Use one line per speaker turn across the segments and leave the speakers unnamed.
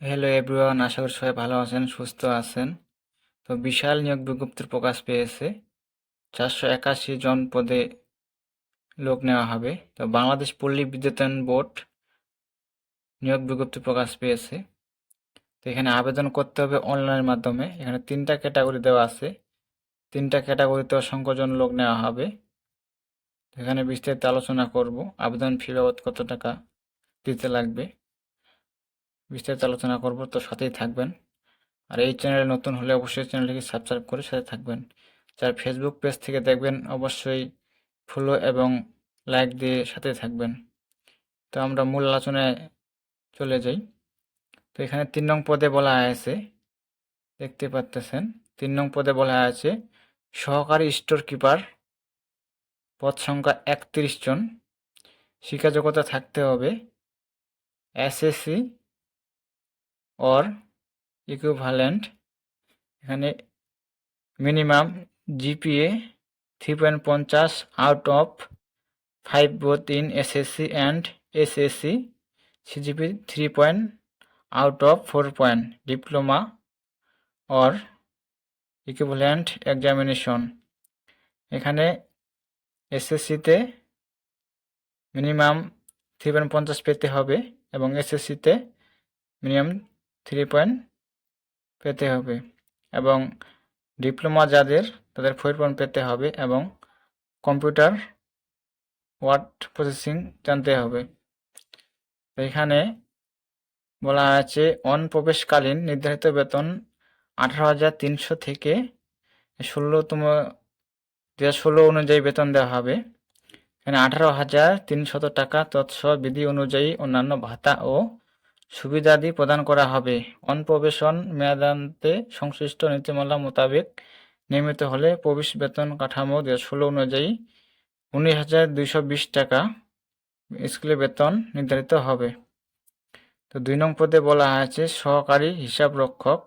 Hello everyone আশা করি সবাই ভালো আছেন, সুস্থ আছেন। তো বিশাল নিয়োগ বিজ্ঞপ্তির প্রকাশ পেয়েছে। চারশো একাশি জন পদে লোক নেওয়া হবে। তো বাংলাদেশ পল্লী বিদ্যুতায়ন বোর্ড নিয়োগ বিজ্ঞপ্তি প্রকাশ পেয়েছে। তো এখানে আবেদন করতে হবে অনলাইনের মাধ্যমে। এখানে তিনটা ক্যাটাগরি দেওয়া আছে। তিনটা ক্যাটাগরিতে অসংখ্য জন লোক নেওয়া হবে। এখানে বিস্তারিত আলোচনা করব। আবেদন ফি বাবদ কত টাকা দিতে লাগবে? বিস্তারিত আলোচনা করব, তো সাথেই থাকবেন। আর এই চ্যানেলে নতুন হলে অবশ্যই চ্যানেলটিকে সাবস্ক্রাইব করে সাথে থাকবেন। যার ফেসবুক পেজ থেকে দেখবেন, অবশ্যই ফলো এবং লাইক দিয়ে সাথে থাকবেন। তো আমরা মূল আলোচনায় চলে যাই। তো এখানে তিন নং পদে বলা আছে, দেখতে পাচ্তেছেন, তিন নং পদে বলা আছে, সহকারী স্টোর কিপার পদ সংখ্যা একত্রিশ জন। শিক্ষাযোগ্যতা থাকতে হবে এসএসসি অর ইকুইভ্যালেন্ট এখানে মিনিমাম জিপিএ থ্রি পয়েন্ট পঞ্চাশ out of five both in SSC and SSC CGP three point out of four point diploma or equivalent examination এখানে এসএসসিতে মিনিমাম থ্রি পয়েন্ট পঞ্চাশ পেতে হবে এবং এসএসসিতে মিনিমাম থ্রি পয়েন্ট পেতে হবে এবং ডিপ্লোমা যাদের, তাদের ফোর পয়েন্ট পেতে হবে এবং কম্পিউটার ওয়ার্ড প্রসেসিং জানতে হবে। এখানে বলা আছে অন প্রবেশকালীন নির্ধারিত বেতন আঠারো হাজার তিনশো থেকে ষোলোতম দু ষোলো অনুযায়ী বেতন দেওয়া হবে। এখানে আঠারো হাজার তিনশত টাকা তৎস বিধি অনুযায়ী অন্যান্য ভাতা ও সুবিধাদি প্রদান করা হবে। অনপ্রবেশন মেয়াদান্তে সংশ্লিষ্ট নীতিমালা মোতাবেক নিয়মিত হলে প্রবেশ বেতন কাঠামো দু ষোলো অনুযায়ী উনিশ হাজার দুইশো বিশ টাকা স্কুলে বেতন নির্ধারিত হবে। তো দুই নং পদে বলা হয়েছে, সহকারী হিসাব রক্ষক।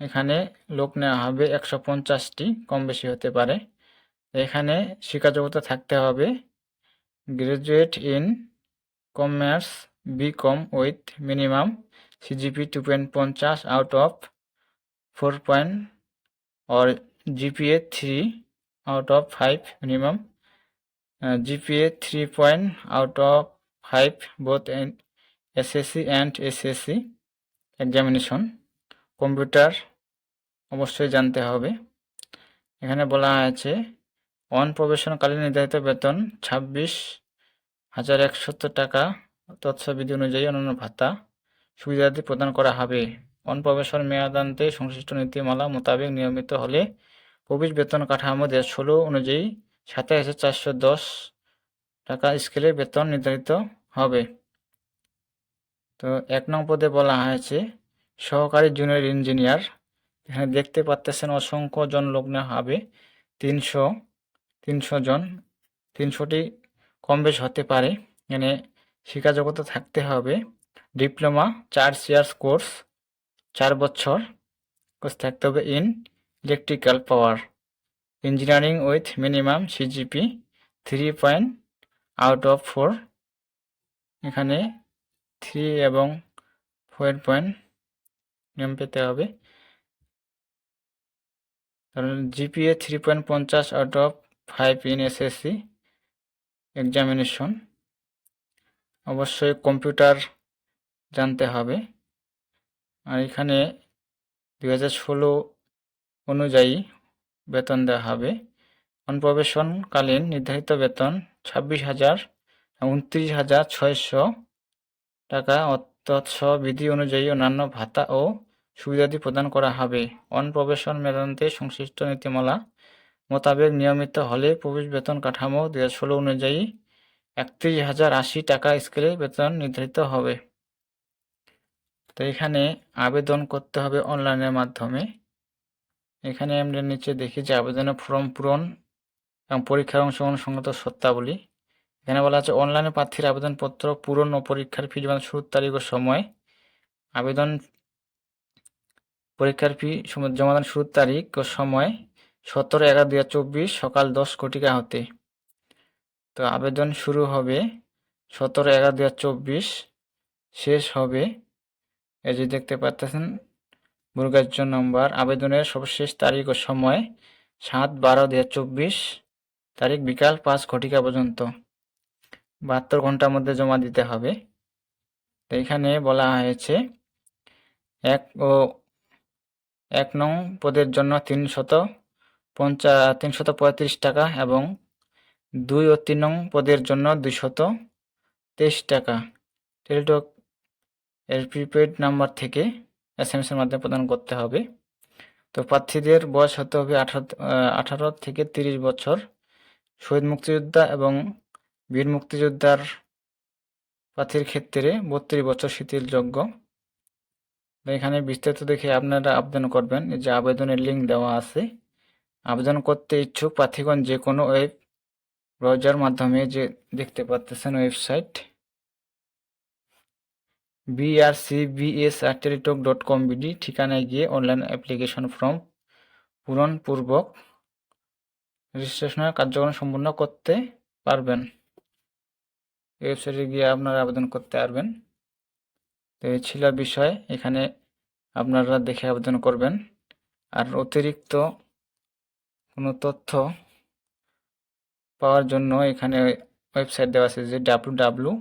এখানে লোক নেওয়া হবে একশো পঞ্চাশটি কম বেশি হতে পারে। এখানে শিক্ষাযোগ্যতা থাকতে হবে। Graduate in commerce B com with minimum CGP two point পঞ্চাশ out of four point or GPA 3 out of 5 minimum. Uh, GPA 3 point out of 5 both in SSC and SSC examination. Computer অবশ্যই জানতে হবে। এখানে বলা আছে on প্রবেশনকালীন নির্ধারিত বেতন ছাব্বিশ হাজার একশত টাকা তৎসবিধি অনুযায়ী অন্যান্য ভাতা সুবিধাদি প্রদান করা হবে। অনপ্রবেশন মেয়াদান্তে সংশ্লিষ্ট নীতিমালা মোতাবেক নিয়মিত হলে প্রবেশ বেতন কাঠামো দেশ ষোলো অনুযায়ী সাতাশ হাজার চারশো দশ টাকা স্কেলে বেতন নির্ধারিত হবে। তো এক নং পদে বলা হয়েছে, সহকারী জুনিয়র ইঞ্জিনিয়ার, এখানে দেখতে পাচ্তেছেন অসংখ্য জন লোক নেওয়া হবে, তিনশো তিনশো জন, তিনশোটি কম বেশ হতে পারে। এখানে শিক্ষাযোগ্যতা থাকতে হবে। ডিপ্লোমা, চার ইয়ার্স কোর্স চার বছর কোর্স থাকতে হবে in electrical power engineering with minimum CGP three point out of four এখানে থ্রি এবং ফোর পয়েন্ট নিয়ম পেতে হবে। কারণ জিপিএ থ্রি পয়েন্ট পঞ্চাশ out of five in SSC examination অবশ্যই কম্পিউটার জানতে হবে। আর এখানে হাজার ষোলো অনুযায়ী বেতন দেওয়া হবে। অনপ্রবেশনকালীন নির্ধারিত বেতন ছাব্বিশ হাজার উনত্রিশ হাজার ছয়শো টাকা। তৎস বিধি অনুযায়ী অন্যান্য ভাতা ও সুবিধাদি প্রদান করা হবে। অনপ্রবেশন মেদান্তে সংশ্লিষ্ট নীতিমালা মোতাবেক নিয়মিত হলে প্রবেশ বেতন কাঠামো দু হাজার ষোলো অনুযায়ী একত্রিশ হাজার আশি টাকা স্কেলে বেতন নির্ধারিত হবে। তো এখানে আবেদন করতে হবে অনলাইনের মাধ্যমে। এখানে আমরা নিচে দেখি যে আবেদনের ফর্ম পূরণ এবং পরীক্ষার অংশগ্রহণ সংগত সত্তাবলী এখানে বলা আছে, অনলাইনে প্রার্থীর আবেদনপত্র পূরণ ও পরীক্ষার ফি জমা শুরুর তারিখ ও সময়। আবেদন পরীক্ষার ফি জমাদান শুরুর তারিখ ও সময় সতেরো এগারো দু সকাল দশ কোটিকা হতে তো আবেদন শুরু হবে সতেরো এগারো দু চব্বিশ, শেষ হবে এই যে দেখতে পাচ্ছেন মুরগাজ্য নম্বর আবেদনের সর্বশেষ তারিখ ও সময় সাত বারো দু হাজার চব্বিশ, তারিখ বিকাল পাঁচ ঘটিকা পর্যন্ত। বাহাত্তর ঘণ্টার মধ্যে জমা দিতে হবে। তো এখানে বলা হয়েছে এক ও এক নং পদের জন্য তিনশত পঞ্চা তিনশত পঁয়ত্রিশ টাকা এবং দুই ও তিন নং পদের জন্য দুইশত তেইশ টাকা। টেলিটক এর প্রিপেড নাম্বার থেকে এস এম এর মাধ্যমে প্রদান করতে হবে। তো প্রার্থীদের বয়স হতে হবে আঠারো আঠারো থেকে তিরিশ বছর। শহীদ মুক্তিযোদ্ধা এবং বীর মুক্তিযোদ্ধার প্রার্থীর ক্ষেত্রে বত্রিশ বছর শিথিলযোগ্য। এখানে বিস্তারিত দেখে আপনারা আবেদন করবেন। যে আবেদনের লিঙ্ক দেওয়া আছে। আবেদন করতে ইচ্ছুক প্রার্থীগণ যে কোনো ওয়েব ব্রাউজার মাধ্যমে যে দেখতে পাচ্ছেন website Teletalk dot com BD ঠিকানায় গিয়ে অনলাইন অ্যাপ্লিকেশন ফর্ম পূরণপূর্বক রেজিস্ট্রেশনের কার্যক্রম সম্পূর্ণ করতে পারবেন। ওয়েবসাইটে গিয়ে আপনারা আবেদন করতে পারবেন। তো এই ছিল বিষয়, এখানে আপনারা দেখে আবেদন করবেন। আর অতিরিক্ত কোনো তথ্য পাওয়ার জন্য এখানে ওয়েবসাইট দেওয়া আছে যে W W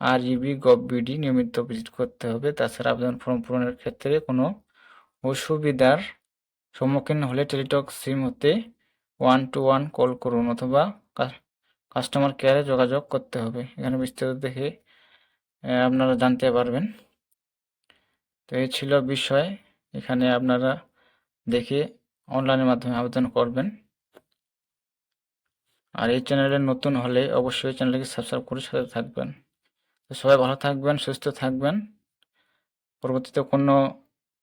R EB gov BD নিয়মিত ভিজিট করতে হবে। তাছাড়া আবেদন ফর্ম পূরণের ক্ষেত্রে কোনো অসুবিধার সম্মুখীন হলে টেলিটক সিম হতে ওয়ান টু ওয়ান কল করুন অথবা কাস্টমার কেয়ারে যোগাযোগ করতে হবে। এখানে বিস্তারিত দেখে আপনারা জানতে পারবেন। তো এই ছিল বিষয়। এখানে আপনারা দেখে অনলাইনের মাধ্যমে আবেদন করবেন। আর এই চ্যানেলে নতুন হলে অবশ্যই চ্যানেলকে সাবস্ক্রাইব করে সাথে থাকবেন। তো সবাই ভালো থাকবেন, সুস্থ থাকবেন। পরবর্তীতে কোনো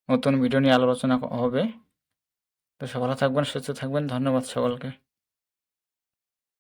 নতুন ভিডিও নিয়ে আলোচনা হবে। তো সবাই ভালো থাকবেন, সুস্থ থাকবেন। ধন্যবাদ সকলকে।